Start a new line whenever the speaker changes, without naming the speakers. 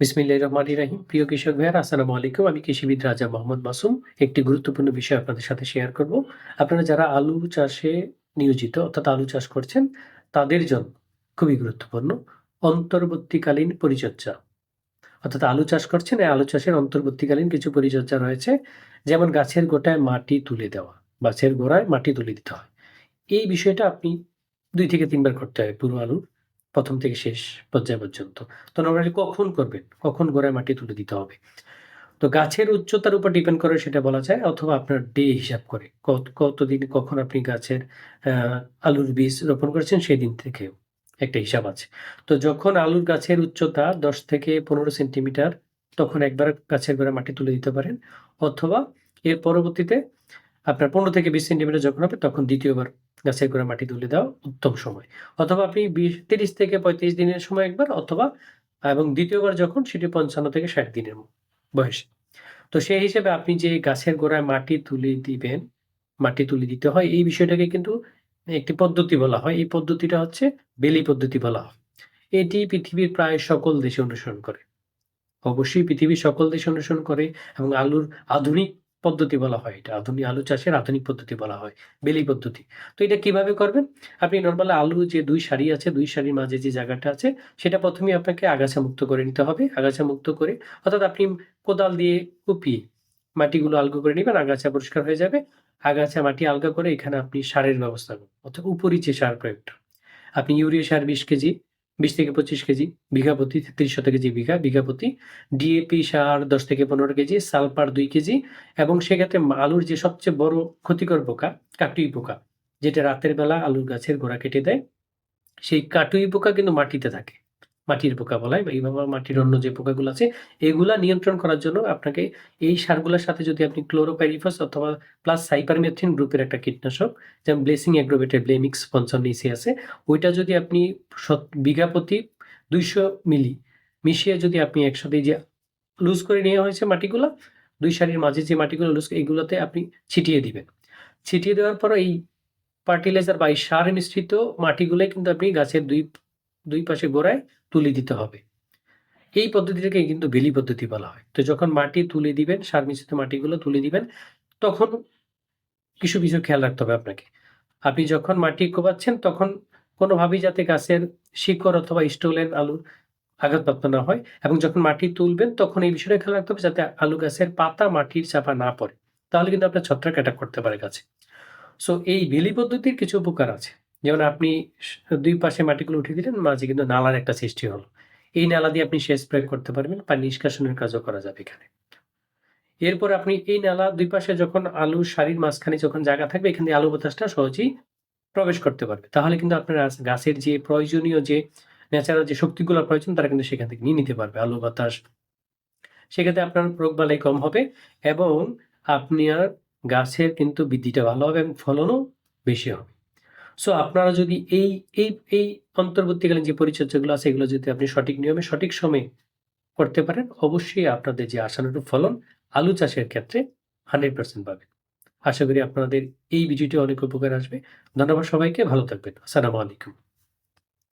বিসমিল্লাহির রহমানির রাহিম। প্রিয় কৃষক ভাইয়ার, আসসালামু আলাইকুম। আমি কৃষিবিদ রাজা মোহাম্মদ মাসুম। একটি গুরুত্বপূর্ণ বিষয় আপনাদের সাথে শেয়ার করব। আপনারা যারা আলু চাষে নিয়োজিত, অর্থাৎ আলু চাষ করছেন, তাদের জন্য খুবই গুরুত্বপূর্ণ অন্তর্বর্তীকালীন পরিচর্যা। অর্থাৎ আলু চাষ করছেন, এই আলু চাষের অন্তর্বর্তীকালীন কিছু পরিচর্যা রয়েছে। যেমন গাছের গোটায় মাটি তুলে দেওয়া, গাছের গোড়ায় মাটি তুলে দিতে হয়। এই বিষয়টা আপনি দুই থেকে তিনবার করতে হয় পুরো আলুর। প্রথম থেকে শেষ পর্যায় পর্যন্ত। তো নর্মালি কখন করবেন? কখন গোড়ায় মাটি তুলে দিতে হবে? তো গাছের উচ্চতার উপর ডিপেন্ড করে সেটা বলা যায়, অথবা আপনার ডে হিসাব করে। কত, কতদিন কখন আপনি গাছের আলুর বীজ রোপণ করেছেন সেই দিন থেকে একটা হিসাব আছে। তো যখন আলুর গাছের উচ্চতা দশ থেকে পনেরো সেন্টিমিটার, তখন একবার গাছের গোড়ায় মাটি তুলে দিতে পারেন। অথবা এর পরবর্তীতে আপনার পনেরো থেকে বিশ সেন্টিমিটার যখন হবে, তখন দ্বিতীয়বার গাছের গোড়ায় মাটি তুলে দেওয়া উত্তম সময়। অথবা আপনি বিশ, তিরিশ থেকে পঁয়ত্রিশ দিনের সময় একবার, অথবা, এবং দ্বিতীয়বার যখন, সেটি পঞ্চান্ন থেকে ষাট দিনের বয়সে। তো সেই হিসেবে আপনি যে গাছের গোড়ায় মাটি তুলে দিবেন, মাটি তুলে দিতে হয়, এই বিষয়টাকে কিন্তু একটি পদ্ধতি বলা হয়। এই পদ্ধতিটা হচ্ছে বেলি পদ্ধতি বলা হয়। এটি পৃথিবীর প্রায় সকল দেশে অনুসরণ করে। অবশ্যই পৃথিবীর সকল দেশে অনুসরণ করে, এবং আলুর আধুনিক পদ্ধতি বলা হয় এটা। আধুনিক আলু চাষের আধুনিক পদ্ধতি বলা হয়, বেলি পদ্ধতি। তো এটা কীভাবে করবেন? আপনি নর্মাল আলু যে দুই সারি আছে, দুই সারির মাঝে যে জায়গাটা আছে, সেটা প্রথমে আপনাকে আগাছা মুক্ত করে নিতে হবে। আগাছা মুক্ত করে, অর্থাৎ আপনি কোদাল দিয়ে কুপিয়ে মাটিগুলো আলগা করে নেবেন, আগাছা পরিষ্কার হয়ে যাবে। আগাছা মাটি আলগা করে এখানে আপনি সারের ব্যবস্থা করবেন অর্থাৎ উপরই যে সার প্রয়োগটা আপনি ইউরিয়া সার বিশ কেজি বিশ থেকে পঁচিশ কেজি, বিঘা প্রতি তিরিশ শত কেজি বিঘা বিঘা প্রতি ডিএপি সার দশ থেকে পনেরো কেজি, সালফার দুই কেজি এবং সেক্ষেত্রে আলুর যে সবচেয়ে বড় ক্ষতিকর পোকা, কাটুই পোকা, যেটা রাতের বেলা আলুর গাছের গোড়া কেটে দেয়, সেই কাটুই পোকা কিন্তু মাটিতে থাকে। মাটির পোকা বলা হয় বা এইভাবে মাটির অন্য যে পোকাগুলো আছে, এগুলা নিয়ন্ত্রণ করার জন্য আপনাকে এই সারগুলোর সাথে যদি আপনি ক্লোরোপাইরিফাস অথবা প্লাস সাইপারমেথ্রিন গ্রুপের একটা কীটনাশক, যেমন ব্লেসিং অ্যাগ্রোভেটের ব্লেমিক্স পঞ্চান্ন ইসি আছে, ওইটা যদি আপনি বিঘা প্রতি দুইশো মিলি মিশিয়ে যদি আপনি একসাথে যে লুজ করে নেওয়া হয়েছে মাটিগুলো, দুই সারির মাঝে যে মাটিগুলো লুজ এইগুলোতে আপনি ছিটিয়ে দিবেন। ছিটিয়ে দেওয়ার পর এই ফার্টিলাইজার বা এই সার মিশ্রিত মাটিগুলোই কিন্তু আপনি গাছের দুই দুই পাশে গোড়ায় তুলে দিতে হবে। এই পদ্ধতিটাকে কিন্তু বেলি পদ্ধতি বলা হয়। তো যখন মাটি তুলে দিবেন সার মিশ্রিত মাটিগুলো তুলে দিবেন, তখন কিছু কিছু খেয়াল রাখতে হবে আপনাকে। আপনি যখন মাটি কোপাচ্ছেন তখন কোনোভাবেই যাতে গাছের শিকড় অথবা স্টোলেন আলুর আঘাতপ্রাপ্ত না হয় এবং যখন মাটি তুলবেন, তখন এই বিষয়টা খেয়াল রাখতে হবে যাতে আলু গাছের পাতা মাটির চাপা না পড়ে। তাহলে কিন্তু আপনার ছত্রাক অ্যাটাক করতে পারে গাছে। সো এই বেলি পদ্ধতির কিছু উপকার আছে। যেমন আপনি দুই পাশে মাটিগুলো উঠিয়ে দিলেন, মাঝে কিন্তু নালার একটা সৃষ্টি হলো। এই নালা দিয়ে আপনি সেচ প্রয়োগ করতে পারবেন পানি নিষ্কাশনের কাজও করা যাবে এখানে। এরপর আপনি এই নালা দুই পাশে যখন আলু সারির মাঝখানে যখন জায়গা থাকবে, এখানে আলু বাতাসটা সহজেই প্রবেশ করতে পারবে। তাহলে কিন্তু আপনার গাছের যে প্রয়োজনীয় যে ন্যাচারাল যে শক্তিগুলো প্রয়োজন, তারা কিন্তু সেখান থেকে নিয়ে নিতে পারবে আলু বাতাস। সেক্ষেত্রে আপনার রোগবালাই কম হবে এবং আপনার গাছের কিন্তু বৃদ্ধিটা ভালো হবে এবং ফলনও বেশি হবে। সো আপনারা যদি এই এই এই অন্তর্বর্তীকালীন যে পরিচর্যাগুলো আছে, এগুলো যদি আপনি সঠিক নিয়মে, সঠিক সময়ে করতে পারেন, অবশ্যই আপনাদের যে আশানুরূপ ফলন, আলু চাষের ক্ষেত্রে হান্ড্রেড পার্সেন্ট পাবেন। আশা করি আপনাদের এই ভিডিওটি অনেক উপকার আসবে। ধন্যবাদ সবাইকে, ভালো থাকবেন। আসসালামু আলাইকুম।